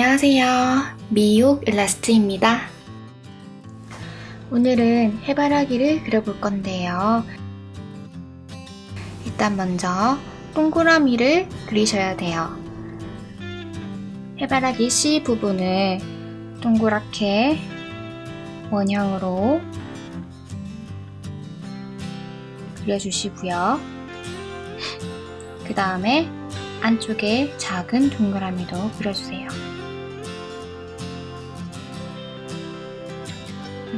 안녕하세요. 미육 일라스트입니다. 오늘은 해바라기를 그려볼 건데요. 일단 먼저 동그라미를 그리셔야 돼요. 해바라기 C 부분을 동그랗게 원형으로 그려주시고요. 그 다음에 안쪽에 작은 동그라미도 그려주세요.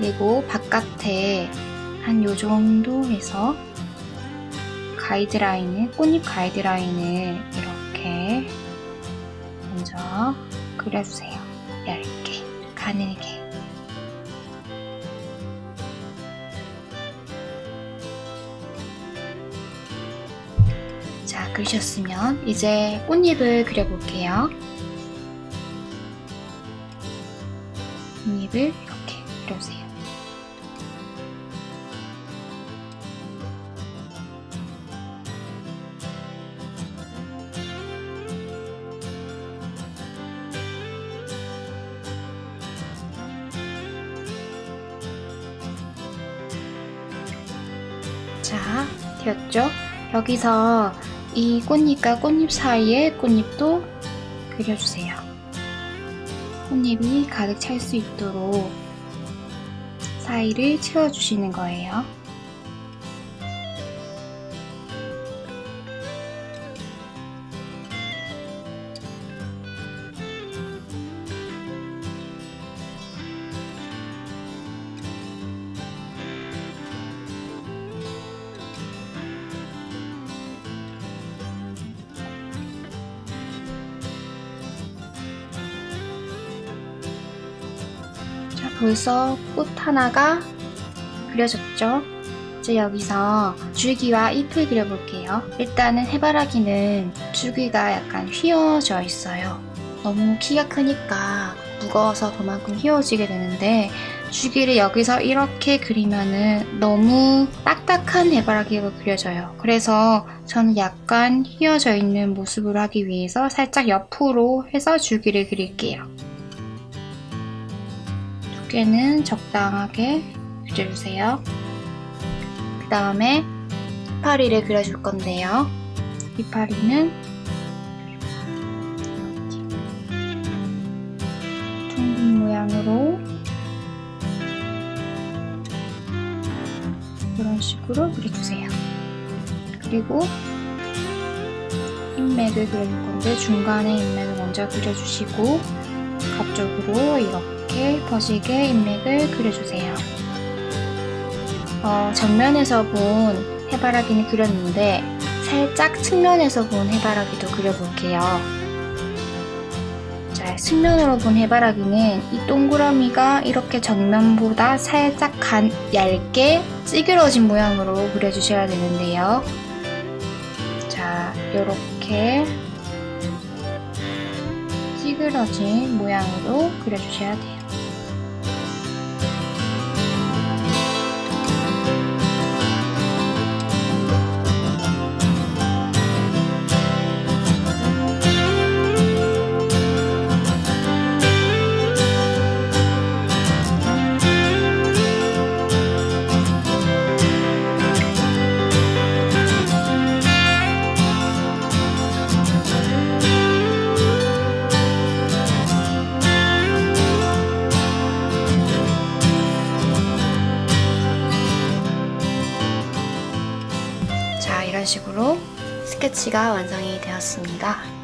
그리고 바깥에 한 요 정도 해서 가이드라인을, 꽃잎 가이드라인을 이렇게 먼저 그려주세요. 얇게, 가늘게. 자, 그리셨으면 이제 꽃잎을 그려볼게요. 꽃잎을 자, 되었죠? 여기서 이 꽃잎과 꽃잎 사이에 꽃잎도 그려주세요. 꽃잎이 가득 찰 수 있도록 사이를 채워주시는 거예요. 벌써 꽃 하나가 그려졌죠? 이제 여기서 줄기와 잎을 그려볼게요. 일단은 해바라기는 줄기가 약간 휘어져 있어요. 너무 키가 크니까 무거워서 그만큼 휘어지게 되는데 줄기를 여기서 이렇게 그리면은 너무 딱딱한 해바라기가 그려져요. 그래서 저는 약간 휘어져 있는 모습을 하기 위해서 살짝 옆으로 해서 줄기를 그릴게요. 두께는 적당하게 그려주세요. 그 다음에 이파리를 그려줄 건데요. 이파리는 둥근 모양으로 이런 식으로 그려주세요. 그리고 인맥을 그려줄 건데 중간에 인맥을 먼저 그려주시고 앞쪽으로 이렇게 퍼지게 인맥을 그려주세요. 어, 정면에서 본 해바라기는 그렸는데 살짝 측면에서 본 해바라기도 그려볼게요. 자, 측면으로 본 해바라기는 이 동그라미가 이렇게 정면보다 살짝 간, 얇게 찌그러진 모양으로 그려주셔야 되는데요. 자, 이렇게 찌그러진 모양으로 그려주셔야 돼요. 이런 식으로 스케치가 완성이 되었습니다.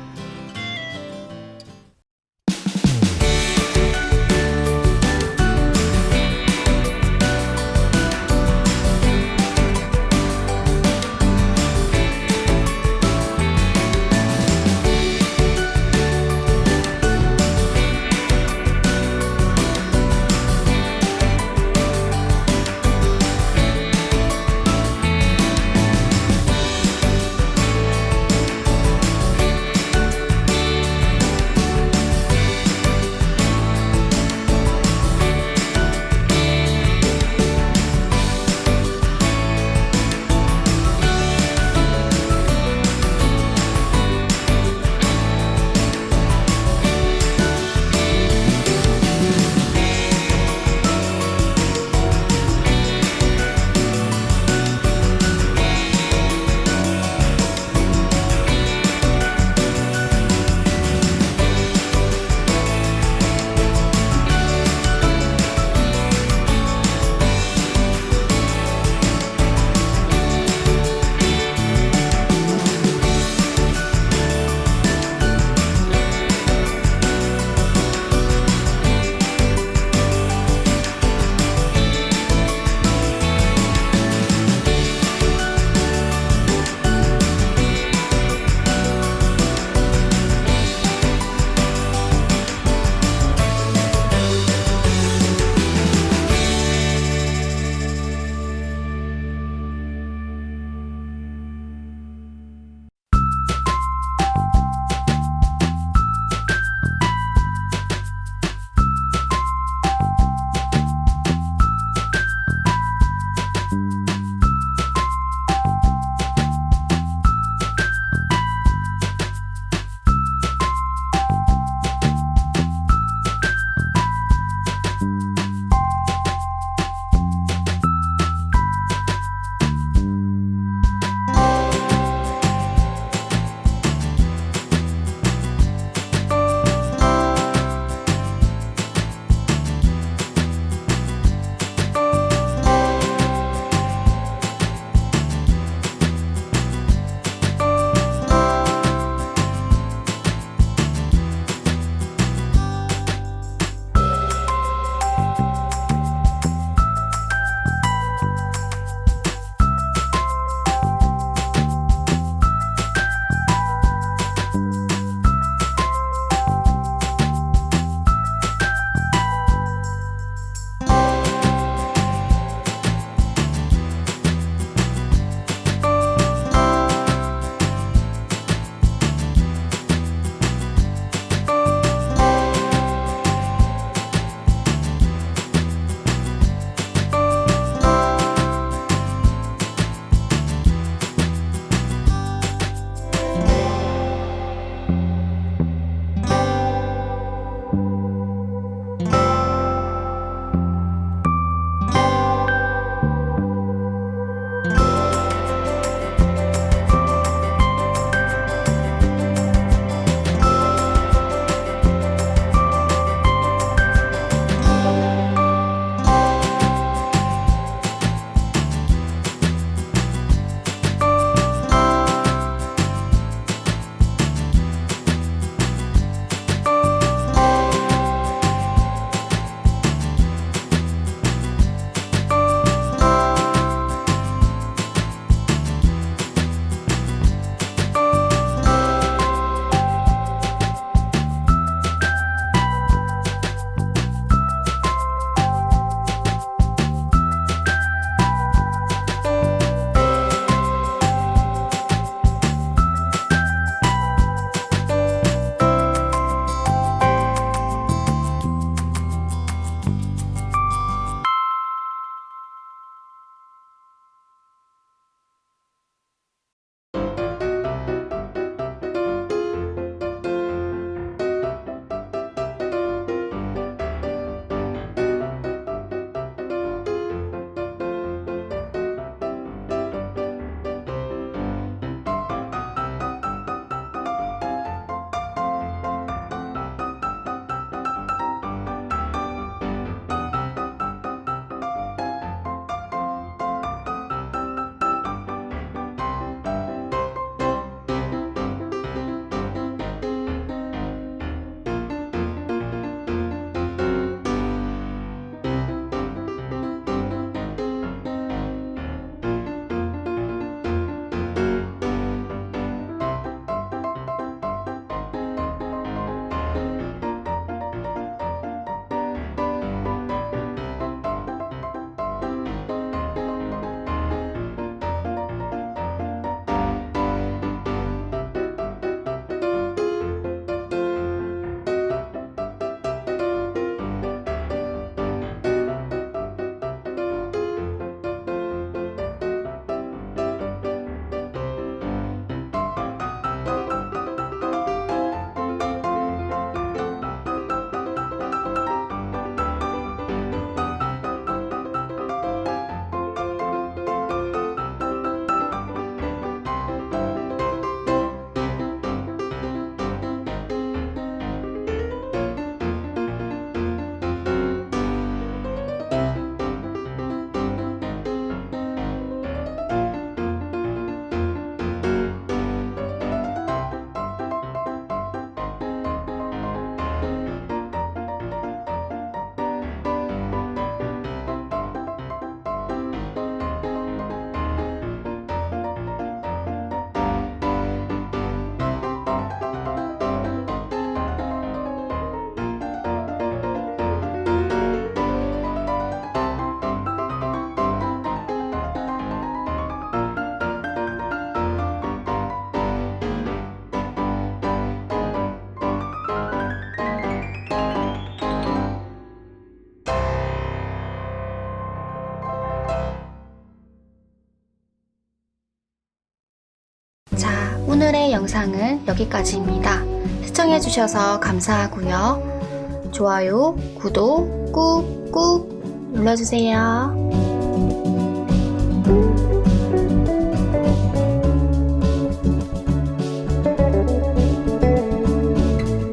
영상은 여기까지입니다. 시청해주셔서 감사하고요. 좋아요, 구독 꾹꾹 눌러주세요.